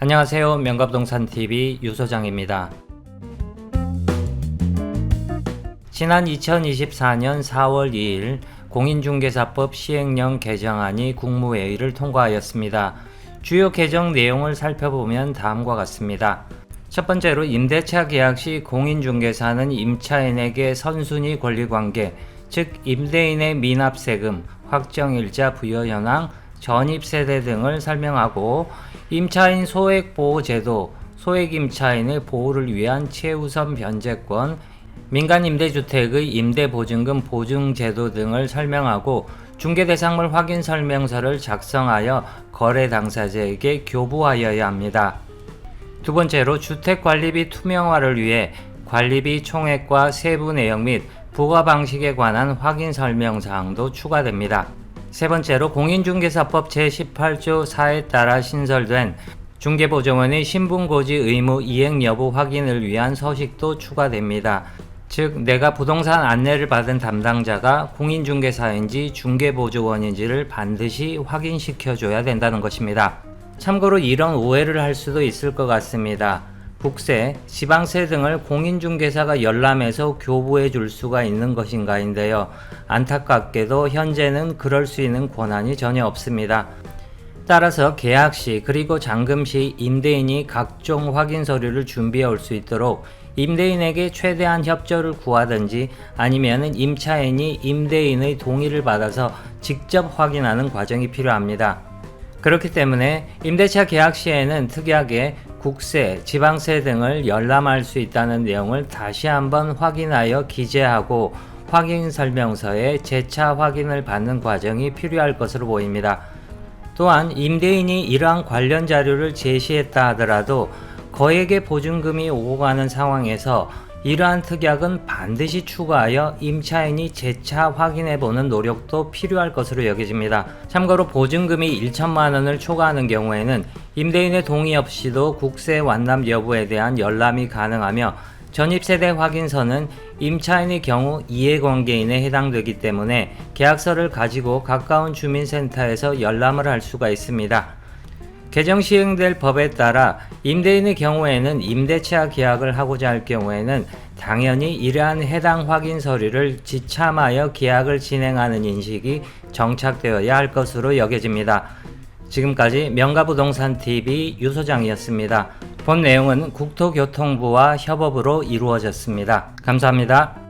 안녕하세요. 명갑동산TV 유소장입니다. 지난 2024년 4월 2일 공인중개사법 시행령 개정안이 국무회의를 통과하였습니다. 주요 개정 내용을 살펴보면 다음과 같습니다. 첫 번째로 임대차 계약 시 공인중개사는 임차인에게 선순위 권리관계, 즉 임대인의 미납세금, 확정일자 부여 현황, 전입세대 등을 설명하고 임차인 소액 보호 제도, 소액 임차인의 보호를 위한 최우선 변제권, 민간 임대주택의 임대보증금 보증제도 등을 설명하고 중개대상물 확인 설명서를 작성하여 거래 당사자에게 교부하여야 합니다. 두 번째로 주택관리비 투명화를 위해 관리비 총액과 세부 내용 및 부과 방식에 관한 확인 설명 사항도 추가됩니다. 세 번째로 공인중개사법 제18조 4에 따라 신설된 중개보증원의 신분고지 의무 이행 여부 확인을 위한 서식도 추가됩니다. 즉, 내가 부동산 안내를 받은 담당자가 공인중개사인지 중개보증원인지를 반드시 확인시켜줘야 된다는 것입니다. 참고로 이런 오해를 할 수도 있을 것 같습니다. 국세, 지방세 등을 공인중개사가 열람해서 교부해 줄 수가 있는 것인가인데요. 안타깝게도 현재는 그럴 수 있는 권한이 전혀 없습니다. 따라서 계약 시 그리고 잔금 시 임대인이 각종 확인 서류를 준비해 올 수 있도록 임대인에게 최대한 협조를 구하든지 아니면 임차인이 임대인의 동의를 받아서 직접 확인하는 과정이 필요합니다. 그렇기 때문에 임대차 계약 시에는 특이하게 국세, 지방세 등을 열람할 수 있다는 내용을 다시 한번 확인하여 기재하고 확인 설명서에 재차 확인을 받는 과정이 필요할 것으로 보입니다. 또한 임대인이 이러한 관련 자료를 제시했다 하더라도 거액의 보증금이 오고 가는 상황에서 이러한 특약은 반드시 추가하여 임차인이 재차 확인해 보는 노력도 필요할 것으로 여겨집니다. 참고로 보증금이 1천만 원을 초과하는 경우에는 임대인의 동의 없이도 국세 완납 여부에 대한 열람이 가능하며 전입세대 확인서는 임차인의 경우 이해관계인에 해당되기 때문에 계약서를 가지고 가까운 주민센터에서 열람을 할 수가 있습니다. 개정 시행될 법에 따라 임대인의 경우에는 임대차 계약을 하고자 할 경우에는 당연히 이러한 해당 확인 서류를 지참하여 계약을 진행하는 인식이 정착되어야 할 것으로 여겨집니다. 지금까지 명가부동산 TV 유소장이었습니다. 본 내용은 국토교통부와 협업으로 이루어졌습니다. 감사합니다.